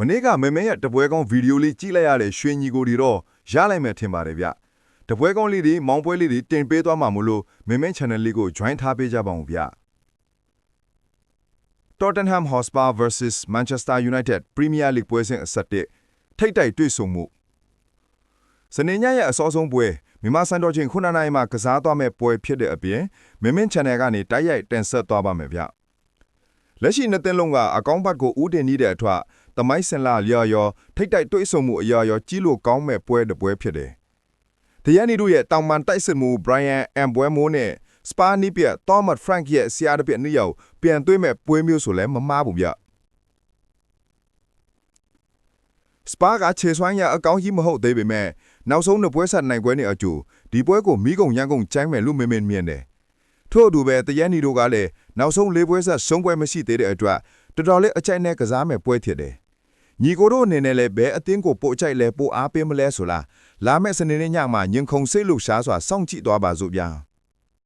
မနေ့ကမေမေရဲ့တပွဲကောင်းဗီဒီယိုလေးကြည့်လိုက်ရတဲ့ရွှေညီကိုတွေတော့ရလိုက်မယ်ထင်ပါတယ်ဗျတပွဲကောင်းလေးတွေမောင်ပွဲလေးတွေတင်ပေးသွားမှာမို့လို့မေမေ channel လေးကို join ထားပေးကြပါဦးဗျ Tottenham Hotspur vs Manchester United Premier League ပွဲစဉ်အဆက်တစ်ထိတ်တိုက်တွေ့ဆုံမှုစနေညရဲ့အစောဆုံးပွဲမြန်မာစံတော်ချိန်9နာရီမှာကစားသွားမဲ့ပွဲဖြစ်တဲ့အပြင်မင်းမင်း channel ကနေတိုက်ရိုက်တင်ဆက်သွားပါမယ်ဗျလက်ရှိနှစ်သင်းလုံးကအကောင်းဘက်ကိုဦးတင်နေတဲ့အထွတ် တမိုင်းစင်လာလျော်ရောထိတ်တိုက်တွေ့ဆုံမှုအရာရောကြီးလို့ကောင်းမဲ့ပွဲတစ်ပွဲဖြစ်တယ်တရန်နီတို့ရဲ့တောင်ပန်တိုက်စစ်မှု Brian M ပွဲမိုးနဲ့စပါနီပြတောမတ်ဖရန့်ရဲ့ဆရာတစ်ပြည့်နှစ်ယောက်ပြန်သွေးမဲ့ပွဲမျိုးဆိုလဲမမားဘူးဗျစပါကခြေဆွမ်းရအကောင်းကြီးမဟုတ်သေးပေမဲ့နောက်ဆုံးနှစ်ပွဲဆက်နိုင်ပွဲနဲ့အကျိုးဒီပွဲကိုမိကုံရန်ကုန်ကျိုင်းမယ်လို့မင်းမင်းမြင်တယ်။ထို့အတူပဲတရန်နီတို့ကလည်းနောက်ဆုံးလေးပွဲဆက်ဆုံးပွဲမရှိသေးတဲ့အတွက်တော်တော်လေးအကြိုက်နဲ့ကစားမယ်ပွဲဖြစ်တယ်။ ညီကိုတို့အနေနဲ့လည်းဘဲအသင်းကိုပို့အကြိုက်လဲပို့အားပေးမလဲဆိုလားလာမယ့်စနေနေ့ညမှာညင်ခုံစိတ်လို့ရှားစွာစောင့်ကြည့်သွားပါစို့ဗျာ။